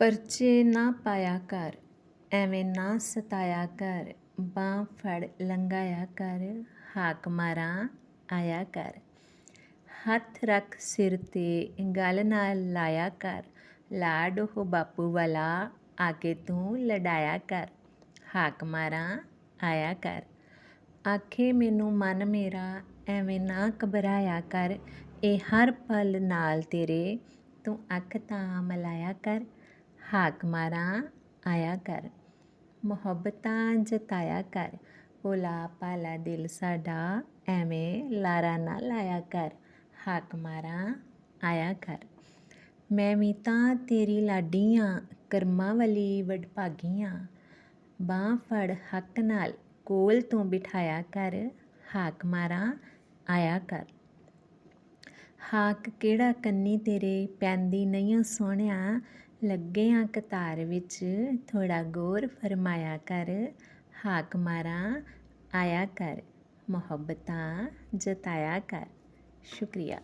ਪਰਚੇ ਨਾ ਪਾਇਆ ਕਰ, ਐਵੇਂ ਨਾ ਸਤਾਇਆ ਕਰ, ਬਾਂਹ ਫੜ ਲੰਘਾਇਆ ਕਰ, ਹਾਕ ਮਾਰਾਂ ਆਇਆ ਕਰ। ਹੱਥ ਰੱਖ ਸਿਰ ਤੇ ਗੱਲ ਨਾਲ ਲਾਇਆ ਕਰ, ਲਾਡ ਉਹ ਬਾਪੂ ਵਾਲਾ ਆ ਕੇ ਤੂੰ ਲੜਾਇਆ ਕਰ, ਹਾਕ ਮਾਰਾਂ ਆਇਆ ਕਰ। ਆਖੇ ਮੈਨੂੰ ਮਨ ਮੇਰਾ ਐਵੇਂ ਨਾ ਘਬਰਾਇਆ ਕਰ, ਇਹ ਹਰ ਪਲ ਨਾਲ ਤੇਰੇ, ਤੂੰ ਅੱਖ ਤਾਂ ਮਲਾਇਆ ਕਰ। ਹਾਕ ਮਾਰਾਂ, ਆਇਆ ਕਰ। ਮੁਹੱਬਤਾਂ ਜਤਾਇਆ ਕਰ। ਭੋਲਾ ਭਾਲਾ ਦਿਲ ਸਾਡਾ, ਐਵੇਂ ਲਾਰਾ ਨਾ ਲਾਇਆ ਕਰ। ਹਾਕ ਮਾਰਾਂ, ਆਇਆ ਕਰ। ਮੈਂ ਵੀ ਤਾਂ ਤੇਰੀ ਲਾਡੀ ਆਂ ਕਰਮਾਂ ਵਾਲੀ ਵਡਭਾਗੀ ਆਂ ਬਾਂਹ ਫੜ ਹੱਕ ਨਾਲ ਕੋਲ ਤੋਂ ਬਿਠਾਇਆ ਕਰ। ਹਾਕ ਮਾਰਾਂ, ਆਇਆ ਕਰ। ਹਾਕ ਕਿਹੜਾ ਕੰਨੀ ਤੇਰੇ ਪੈਂਦੀ ਨਹੀਂ ਸੋਹਣਿਆ। ਲੱਗੇ ਆ ਕਤਾਰ ਵਿੱਚ ਥੋੜਾ ਗੌਰ ਫਰਮਾਇਆ ਕਰ, ਹਾਕ ਮਾਰਾਂ, ਆਇਆ ਕਰ, ਮੁਹੱਬਤਾਂ ਜਤਾਇਆ ਕਰ। ਸ਼ੁਕਰੀਆ।